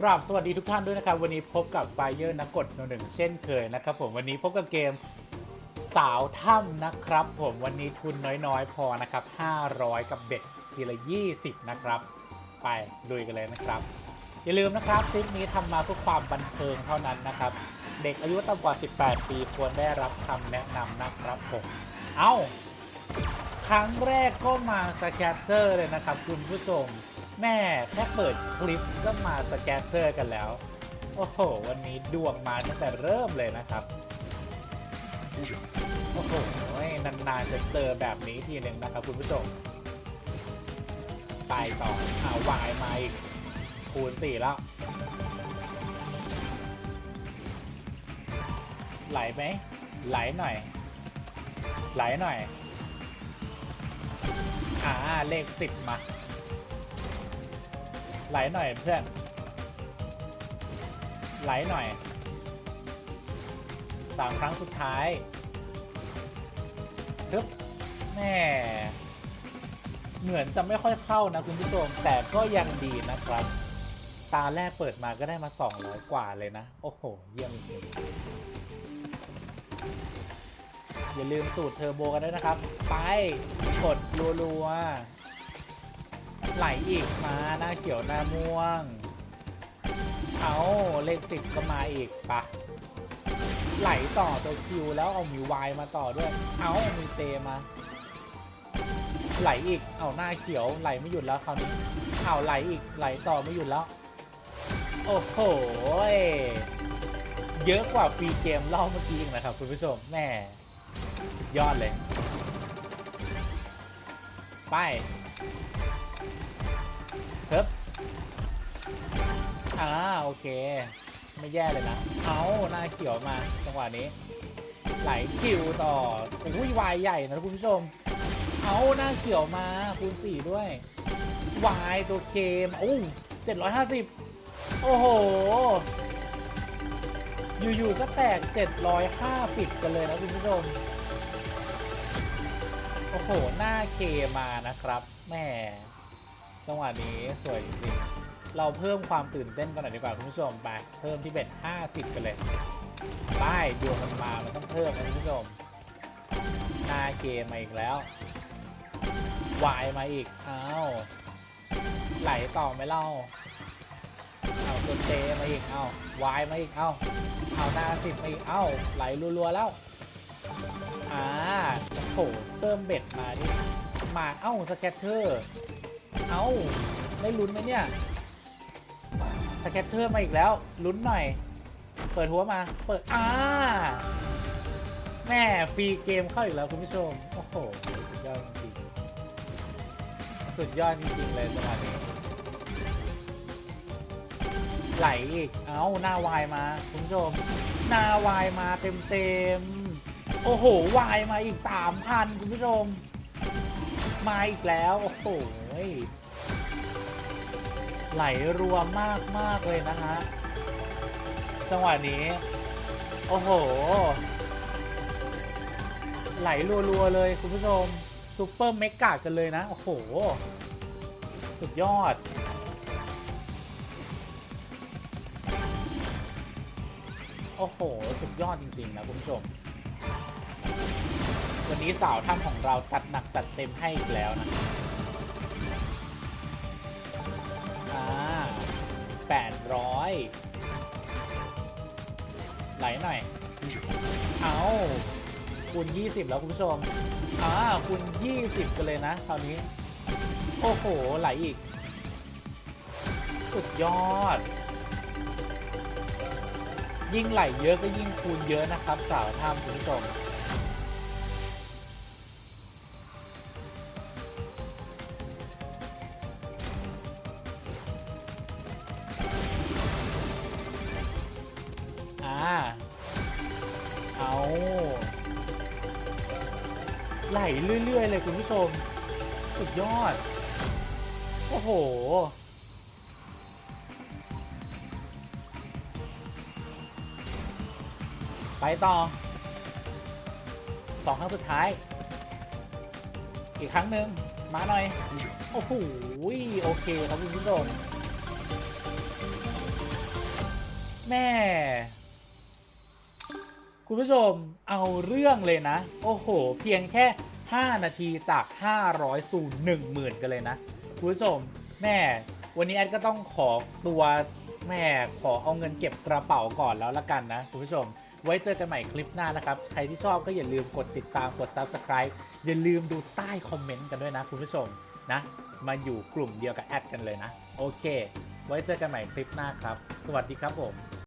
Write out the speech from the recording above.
กราบสวัสดีทุกท่านด้วยนะครับ วันนี้พบกับไฟเยอร์นักกดหนึ่งเช่นเคยนะครับผมวันนี้พบกับเกมสาวถ้ำนะครับ ผมวันนี้ทุนน้อยๆ พอนะครับ 500 กับเบ็ดทีละ 20 นะครับ ไปลุยกันเลยนะครับ อย่าลืมนะครับคลิปนี้ทำมาเพื่อความบันเทิงเท่านั้นนะครับ เด็กอายุต่ำกว่า 18 ปีควรได้รับคำแนะนำนะครับผมเอ้า ครั้งแรกก็มาสแกตเซอร์เลยนะครับคุณผู้ชม แม่แค่เปิดคลิปก็มาสแกตเซอร์กันแล้ว โอ้โห วันนี้ดวงมาตั้งแต่เริ่มเลยนะครับ โอ้โห นานๆจะเจอแบบนี้ทีหนึ่งนะครับคุณผู้ชม ไปต่อเอาวายมาอีก คูณสี่แล้ว ไหลไหม ไหลหน่อย ไหลหน่อย อ่า เลขสิบมา ไหลหน่อยเพื่อน ไหลหน่อย สามครั้งสุดท้ายทึบแม่เหมือนจะไม่ค่อยเข้านะคุณผู้ชม แต่ก็ยังดีนะครับ ตาแรกเปิดมาก็ได้มา 200 กว่าเลยนะ โอ้โห เยี่ยมจริงอย่าลืมสูตรเทอร์โบกันด้วยนะครับ ไป กดรัวๆ ไหลอีกมาหน้าเขียวหน้าม่วง เอาเลขสิบก็มาอีกปะไหลต่อตัวคิวแล้วเอามีวายมาต่อด้วย เอามีเตมา ไหลอีก เอาหน้าเขียวไหลไม่หยุดแล้วคราวนี้เอาไหลอีกไหลต่อไม่หยุดแล้ว โอ้โห เยอะกว่าฟรีเกมเล่าเมื่อกี้อีกนะครับคุณผู้ชมแม่ยอดเลย ไป เฮ้บอ่าโอเค ไม่แย่เลยนะ เอาหน้าเขียวมา จังหวะนี้ ไหลคิวต่อโอ้ยวายใหญ่นะคุณผู้ชม เอาหน้าเขียวมาคูณสี่ด้วยวายตัวเคมโอ้เจ็ดร้อยห้าสิบโอ้โห อยู่ๆก็แตกเจ็ดร้อยห้าสิบกันเลยนะคุณผู้ชมโอ้โห หน้าเคมานะครับ แม่ จังหวะนี้สวยจริงๆเราเพิ่มความตื่นเต้นกันหน่อยดีกว่าคุณผู้ชมไปเพิ่มที่เบ็ด50กันเลยป้ายดวงมันมามันต้องเพิ่มนะคุณผู้ชมหน้าเกมมาอีกแล้ววายมาอีกอ้าวไหลต่อไม่เล่าเอาตัวเตมาอีกเอาวายมาอีกเอาเอาหน้าสิบมาอีกเอาไหลรัวๆแล้วอ่าโอ้โหเติมเบ็ดมาดิมาเอ้าสแกตเตอร์ เอาได้ลุ้นไหมเนี่ยสแกตเตอร์มาอีกแล้ว ลุ้นหน่อย เปิดหัวมา เปิด อ่า แม่ฟรีเกมเข้าอีกแล้วคุณผู้ชม โอ้โห สุดยอดจริงสุดยอดจริงเลยจังหวะนี้ไหลอีก เอาหน้าวายมา คุณผู้ชม หน้าวายมาเต็มๆโอ้โห วายมาอีกสามพันคุณผู้ชม มาอีกแล้ว โอ้โห ไหลรัวมากมากเลยนะฮะ จังหวะนี้ โอ้โห ไหลรัวๆเลยคุณผู้ชมซูเปอร์เมกะกันเลยนะ โอ้โห สุดยอดโอ้โห สุดยอดจริง ๆ นะคุณผู้ชม วันนี้สาวถ้ำของเราจัดหนักจัดเต็มให้อีกแล้วนะ 800 ไหลหน่อย เอาคูณ 20 แล้วคุณผู้ชม อ่าคูณ 20 กันเลยนะคราวนี้ โอ้โห ไหลอีก สุดยอด ยิ่งไหลเยอะก็ยิ่งคูณเยอะนะครับสาวท่ามคุณผู้ชม ไหลเรื่อย ๆ เลยคุณผู้ชม สุดยอด โอ้โห ไปต่อสองครั้งสุดท้าย อีกครั้งหนึ่งมาหน่อย โอ้โห โอเคครับคุณผู้ชมแม่ คุณผู้ชมเอาเรื่องเลยนะ โอ้โห เพียงแค่ 5 นาทีจาก 500สู่10,000 กันเลยนะ คุณผู้ชมแม่วันนี้แอดก็ต้องขอตัวแม่ขอเอาเงินเก็บกระเป๋าก่อนแล้วละกันนะ คุณผู้ชม ไว้เจอกันใหม่คลิปหน้านะครับ ใครที่ชอบก็อย่าลืมกดติดตามกด Subscribe อย่าลืมดูใต้คอมเมนต์กันด้วยนะคุณผู้ชมนะ มาอยู่กลุ่มเดียวกับแอดกันเลยนะ โอเค ไว้เจอกันใหม่คลิปหน้าครับ สวัสดีครับผม